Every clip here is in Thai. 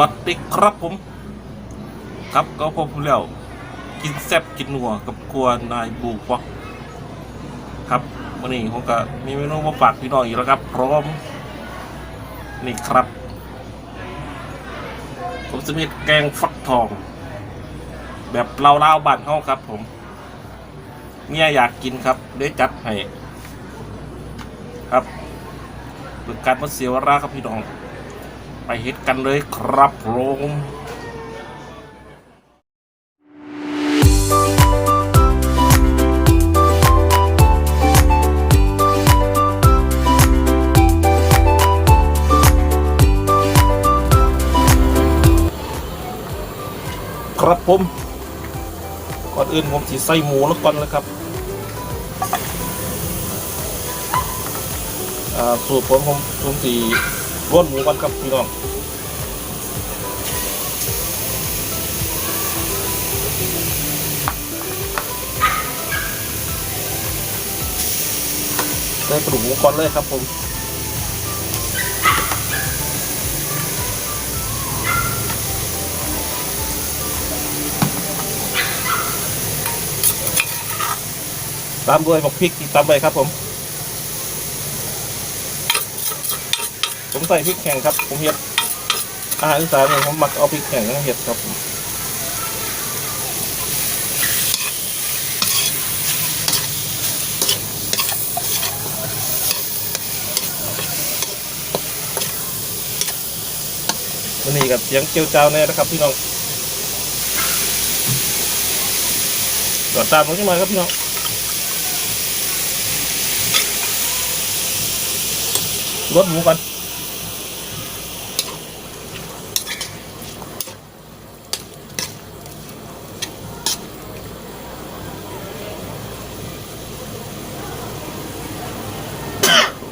วัสดีครับผม ครับก็พบผมแล้ว กินแซ่บกินนัวกับครัวนายบูฟักครับวันนี้ผมก็มีเมนูมาฝากพี่น้องอีกแล้วครับ พร้อม นี่ครับผมจะมีแกงฟักทอง แบบเล่าๆบ้านเฮาครับ ผมเมียอยากกินครับได้จัดให้ครับเพื่อการมาเสียเวลาครับพี่น้อง ไปเฮ็ดกันเลยครับผมครับผม ก่อนอื่นผมสีใส่หมูแล้วก่อนเลยครับอ่าสูตรผมผมผมสี รวนหมูก่อนครับพี่น้องได้กระดูกหมูก่อนเลยครับผมตามด้วยบักพริกตามไปครับผม ผมใส่พริกแข็งครับ ผมเห็ดอาหารอีสานเนี่ยผมหมักเอาพริกแข็งแล้วเห็ดครับผมวันนี้กับเสียงเจียวเจ้าแน่นะครับพี่น้องกดตามลงขึ้นมาครับพี่น้องรสหมูกัน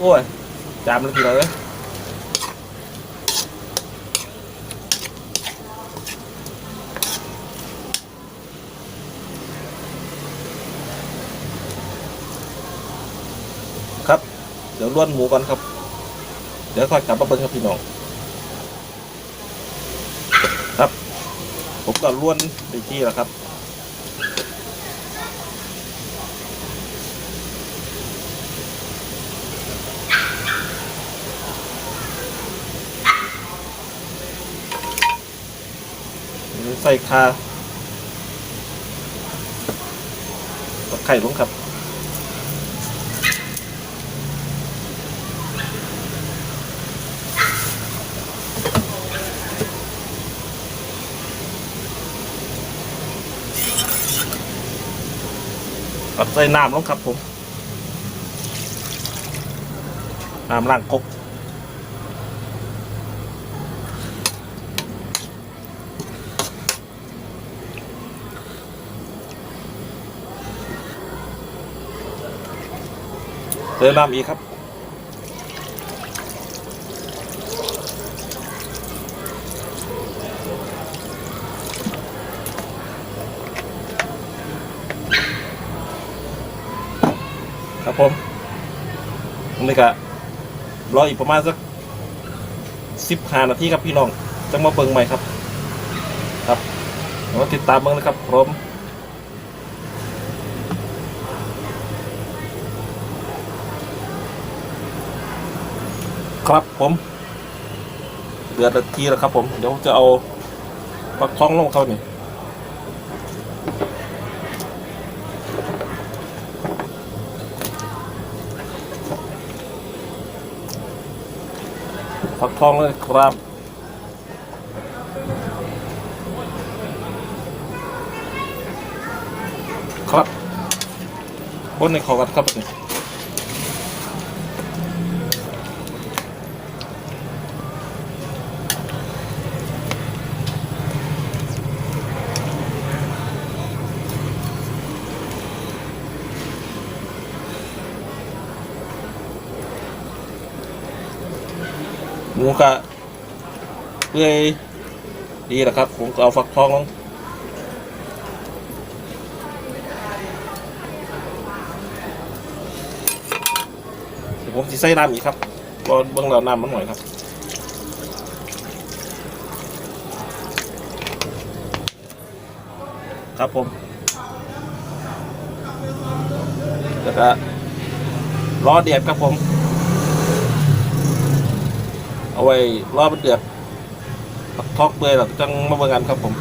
โอ้ยจามเลยทีเลยครับ เดี๋ยวล้วนหมูก่อนครับ เดี๋ยวค่อยกลับมาเบิ่งครับพี่น้อง ครับ ผมก็ล้วนในที่แล้วครับ ใส่คาตะไคร่ลงครับกับใส่น้ำลงครับผม น้ำล้างกก เติมน้ำอีกครับ ครับผมนี่ก็รออีกประมาณสักสิบห้านาทีครับพี่น้องจะมาเบิ่งใหม่ครับ ครับมาติดตามเบิ่งนะครับผม ครับผมเดือดนาทีแล้วครับ ผม เดี๋ยวจะเอาปักท้องลงเขานี่ฟักทองเลยครับครับบนในขอกันครับนี่ มูกะเปื่อยดีแหละครับ ผมก็เอาฟักทองลงผมจะใส่น้ำอีกครับบอเบื้องเราน้ำมันหน่อยครับครับผม แล้วก็ร้อเดียบครับผม เอาไว้รอมันเดือดทอกเปื่อยแล้วจังมาเบิ่งกันครับผม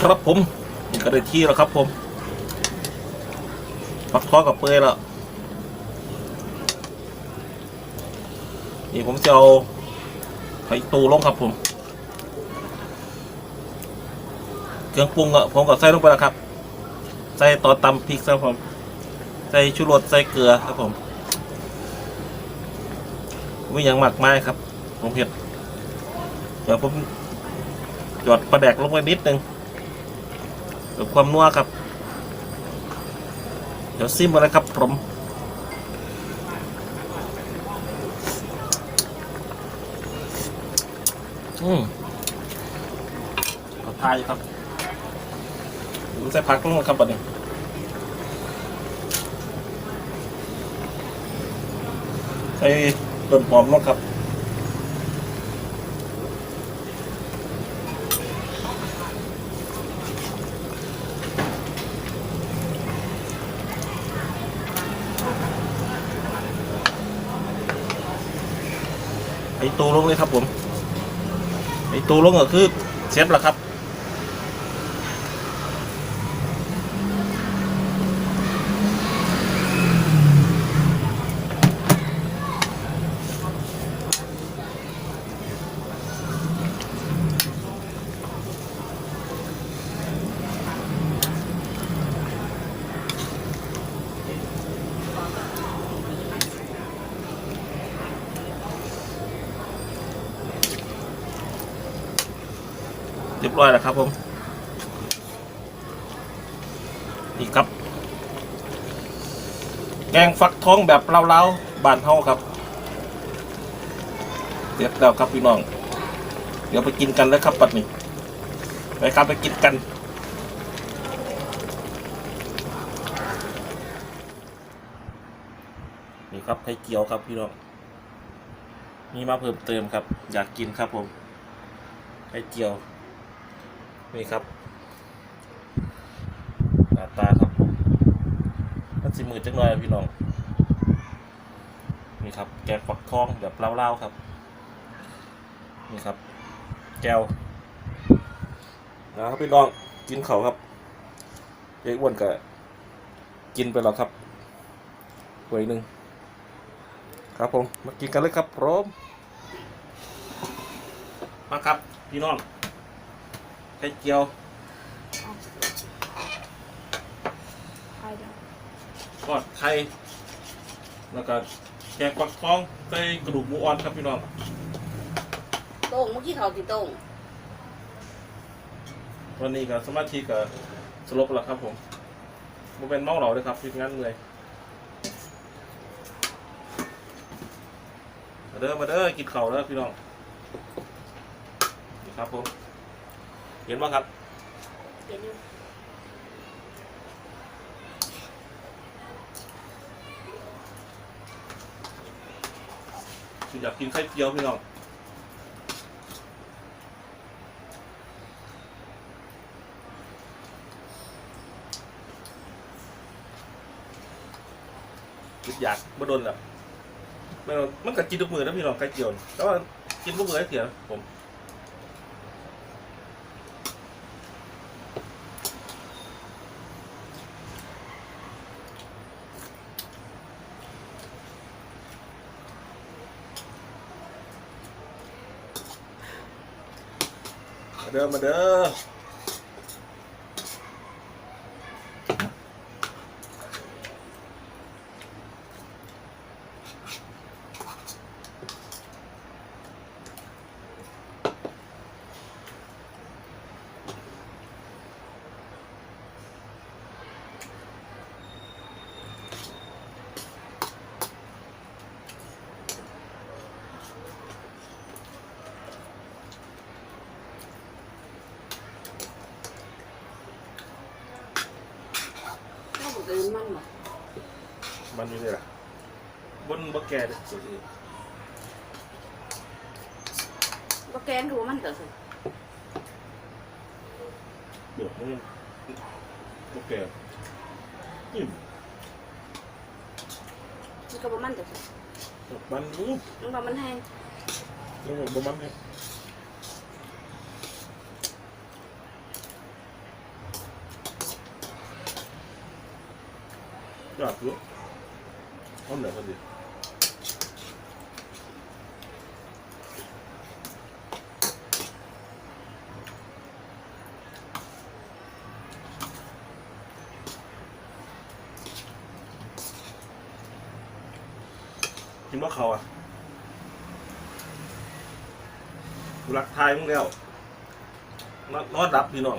ครับผมนี่ก็ได้ที่แล้วครับผมปักท้อกับเปื่อยแล้วนี่ผมจะเอาไข่ตูลงครับผม เครื่องปรุงอะผมก็ใส่ลงไปแล้วครับ ใส่ต่อตำพริกครับผม ใส่ชูรสใส่เกลือครับผมไม่ยังหมักไม้ครับ ผมเห็ดเดี๋ยวผมหยอดปลาแดกลงไปนิดนึง ความนัวครับ เดี๋ยวซิมมาเลยครับผมอืมขอทายครับผมใส่ผักลงครับบัดนี้ใส่ต้นหอมลงครับ ไอตูลงเลยครับผมไอตูลงก็คือเซฟแล้วครับ เรียบร้อยแล้วครับผมนี่ครับ แกงฟักทองแบบเล้าๆบานเฮาครับเสร็จแล้วครับพี่น้อง เดี๋ยวไปกินกันแล้วครับปัดนี้ไปครับไปกินกันนี่ครับไข่เกี๊ยวครับพี่น้องมีมาเพิ่มเติมครับ อยากกินครับผมไข่เจียว นี่ครับหน้าตาครับผมมันสิมือจังหน่อยพี่น้อง นี่ครับ แกงฟักทองแบบเล่าๆครับ นี่ครับ แก้วนะครับพี่น้องกินเขาครับเจ๊อ้วนก็กินไปแล้วครับถ้วยหนึ่งครับผมมากินกันเลยครับพร้อมมาครับ พี่น้อง ไข่เจียวไปเดี๋ยวทอดไข่แล้วก็แกงฟักทองใส่กระดูกหมูอ่อนครับพี่น้องโต้งเมื่อกี้เขาติโต้งวันนี้ก็สมาธิก็สลบแล้วครับผมมันเป็นเมาเหล่าเลยครับทีมงานเลยมาเด้อมาเด้อกินเข่าวแล้วพี่น้องนี่ครับผม เห็นไหมครับ เห็นอยู่อยากกินไข่เจียวพี่น้องคิดอยากบ่โดนแล้วมันมันก็กินทุกมือนะพี่น้องไข่เจียวนี่แต่ว่ากินทุกมือได้เสียผม เด้อมาเด้อ มันบ่มันอยู่นี่แหละบนบะแก่เด้อสิบ่แกนดูมันก็สิเดี๋ยวมันบะแก่นี่มันก็บ่มันก็สิมันรู้มันว่ามันแห้งยังไงบ่มันเนี่ ยอยากรู้เอาไหนกันดิกินว่าเขาอะกูรักทายมึงแล้วนอนนอนรับพี่น้อง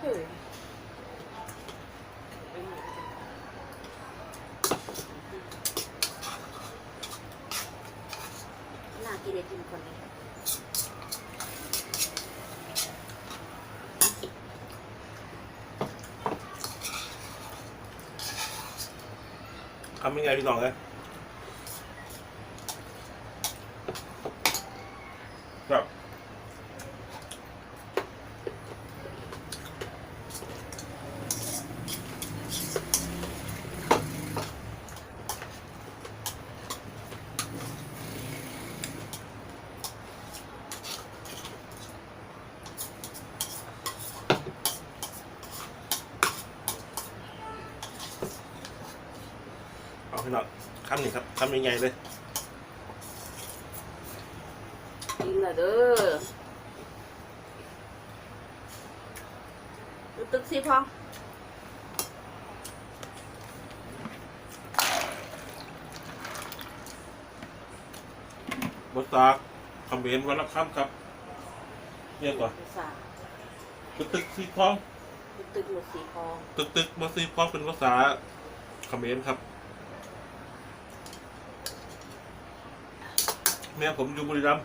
เฮ้ยน่ากินได้กินคนนี้ ทำยังไงพี่น้องเลยครับเอาพี่น้องคำนี้ครับคำยังไงเลยกินและเด้อดูตึกสิพองบทตาคำเบนวันละคำครับเนี่ยก่อนสาตึกตึกซีพองดูตึกหมดสีพอง ตึกตึกมาซีพองเป็นภาษาคำเบนครับ แม่ผมอยู่บุรีรัมย์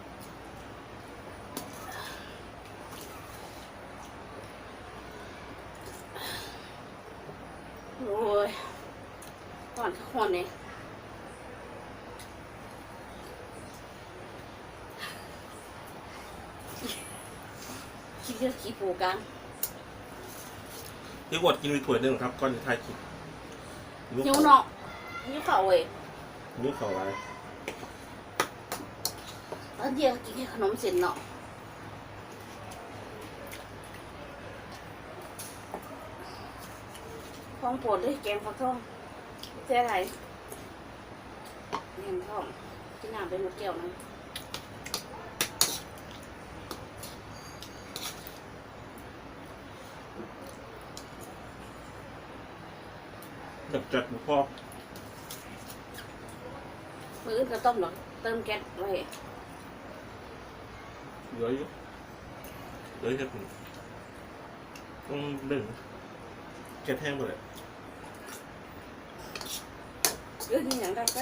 โอ้ยก่อนข้าวหอนเนี่ยคิดเรื่องขี้ปูกันที่อดกินไปถ้วยหนึงครับก่อนจะถ่ายคลิปหิวเนาะหิวเข่าเว้ยนิ้วเข่าไร อันเดียวกินแค่ขนมเส้นเนาะฟองโปวดเลยแกงฟักทองเจ๊อะไรแกงทองที่น้ำเป็นหมดแก้วนะจัดจัดหมูพ่อมืออื่นก็ต้มหรอกเติมแก๊สไว้เห ลืออยู่เหลือแค่หนึ่งต้องหนึ่งแค่แท่งไปเลยเรื่องนี้อย่างไรไป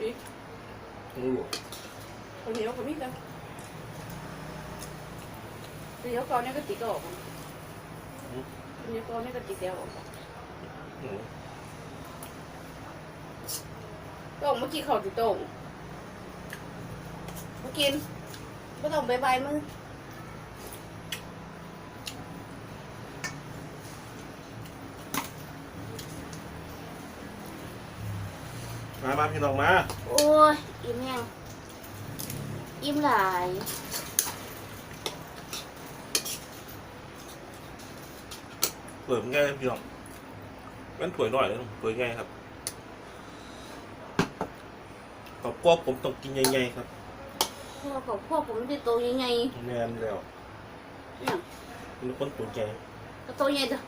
อีกต้องรู้คนเดียวคนนี้กันเดี๋ยวก่อนนี่ก็ติดออกเดี๋ยวก่อนนี่ก็ติดเดียวออกอืมโต้งเมื่อกี้เขาติดโต้งเมื่อกินไม่ต้องบายบายมึงมามาพี่น้องมา โอ้ย อิ่มยังอิ่มหลายเปิดง่ายพี่น้องงั้นถ้วยหน่อยนะถ้วยง่ายครับขอบกวบผมต้องกินใหญ่ๆครับ พวกของพวกผมจะโตยังไงแมนแล้วเนี่ยเป็นคนตัวใหญ่ก็โตยังไงเด้อ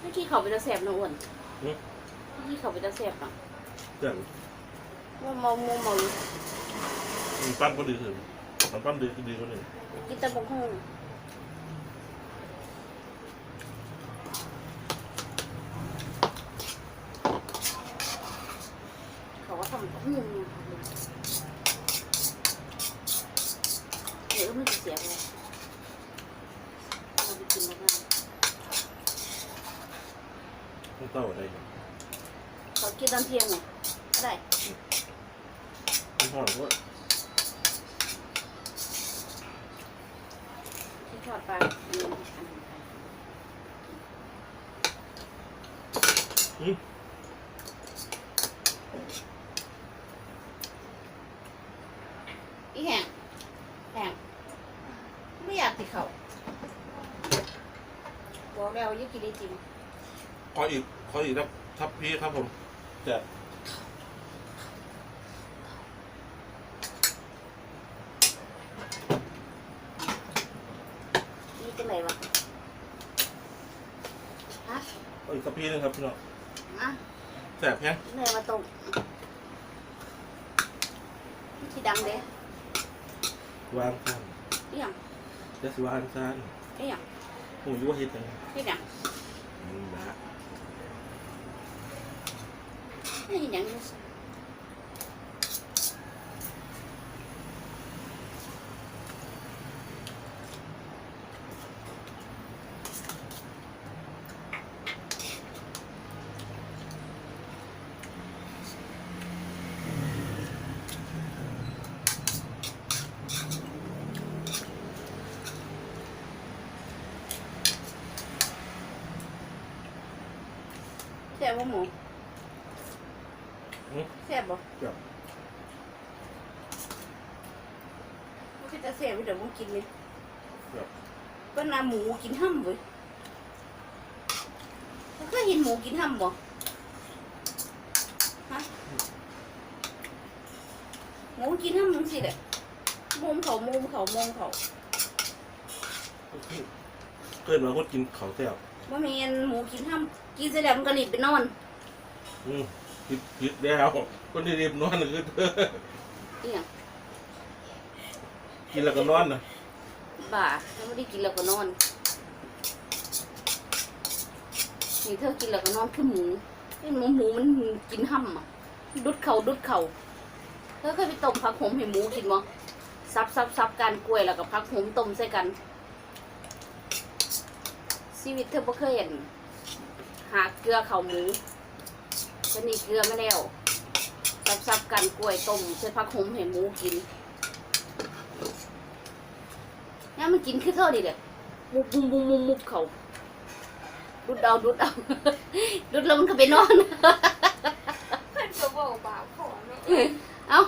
เมื่อกี้เขาไปจะแสบนะอ้วนอืมเมื่อกี้เขาไปจะแสบนะเรื่องว่าเมาเมาเมาอยู่มีปั้นก็ดีถึงมันปั้นดีดีกว่าหนึ่งกินแตะบงหูเขาก็ทำกับหูเนี่ยเดี๋ยวมันจะเสียเลยเราไปกินแล้วกันต้องเต้าอะไรกันเขากินตอนเที่ยงไงก็ได้ไม่ห่อนก็ที่ทอดปลาอืมอันนี้ไป อืม อีแห้งแห้งไม่อยากติดเขาบอ กแล้วอยิ่กินได้จริง ขออีก ขออีกครับทับพี่ครับผมแต่นี่จะไหนวะฮะขออีกทับพี่หนึงครับพี่น้องอะแสบแฮะไหนมาตรงที่ดังเด้วางซานนี่ยังจะสิวางซานนี่ยังผมรู้ว่าเฮ็ดยังไงนี่ยัง อืมนะ นี่ยังแซ่บบ่หมู อืม แซ่บบ่ เดี๋ยว มันคือจะแซ่บไป เดี๋ยวมึงกินเลยเดี๋ยวก็นาหมูกินห้ำเว้ยมึงเคยเห็นหมูกินห้ำบ่ฮะหมูกินห้ำมึงสิแหละมุมเขามุมเขามุมเขาเคยมาคนกินข้าวแซ่บว่ามีนหมูกินห้ำกินเสร็จแล้วมันก็รีบไปนอน อืมผิดผิดแล้วคนที่รีบนอนคือเธออีหยัง กินแล้วก็นอนนะบ่าแล้วไม่ได้กินแล้วก็นอนนี่เธอกินแล้วก็นอนคือหมูไอ้หมูหมูมันกินห้ำอะดุดเข่าดุดเข่าเธอเคยไปต้มผักหอมให้หมูกินมั้ซับซับซับกันกล้วยแล้วก็ผักหอมต้มใส่กันชีวิตเธอบ่เคยเห็นหาเกลือเข่าหมูฉันนี่เกลือไม่แล้วซับซับกันกล้วยต้มใส่ผักหอมให้หมูกิน นี่ยมันกินคือเท่านี้แหละมุบมุบมุบมุบมุบเขาดุดเอาดุดเอาดุดแล้วมันก็ไปนอนเพื่อนก็บอกบาปขอเนาะเอา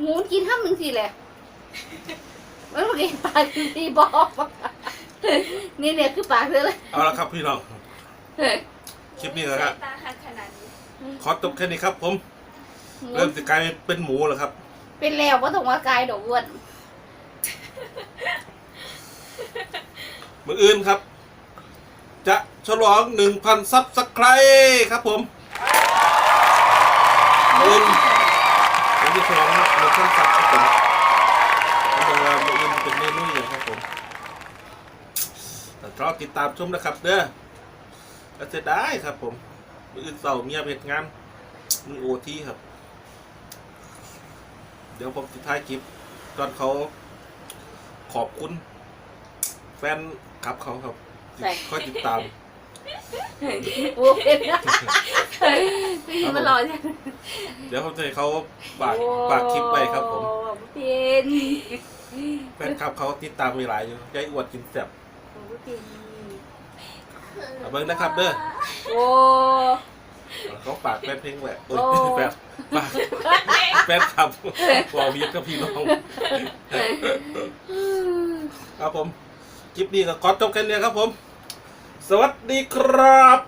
หมูกินห้ามมึงสิแหละมันบอกปากคือที่บอกนี่เนี่ยคือปากเลยเอาละครับพี่น้องคลิปนี้นะคสารัยบตาหักขนาดนี้ขอจบแค่นี้ครับ ผมหมูเริ่มจะกลายเป็นหมูแล้วครับ เป็นแล้วว่าต้องว่ากายดอกอ้ว มืออื่นครับ จะฉลองหนึ่งพันซับสไครต์ครับผมมืออื่นผมจะฉลองหนึ่งพันซับครับผมผมบอกว่ามืออื่นเป็นเมนูอย่างครับผมแต่รอติดตามชมนะครับเด้อก็จะได้ครับผม มืออื่นเสาร์เมียเพจงานมีโอทีครับ เดี๋ยวผมจะท้ายคลิป ตอนเขาขอบคุณ แฟนคลับเขาครับคอยติดตาม โอ้เป็นพี่มารอใช่ไหมเดี๋ยวผมจะให้เขาฝากฝากคลิปไปครับผม เป็นแฟนคลับเขาติดตามมีหลายอยู่ยายอวดกินแซ่บเป็นเอาเบิ่งนะครับเด้อโอ้ เขาฝากแฟนเพลงแหละโอ้ยโอ้แฟนฝากแฟนคลับบอกมีกับพี่น้องครับผม คลิปนี้ก็ขอจบแค่นี้ครับผม สวัสดีครับ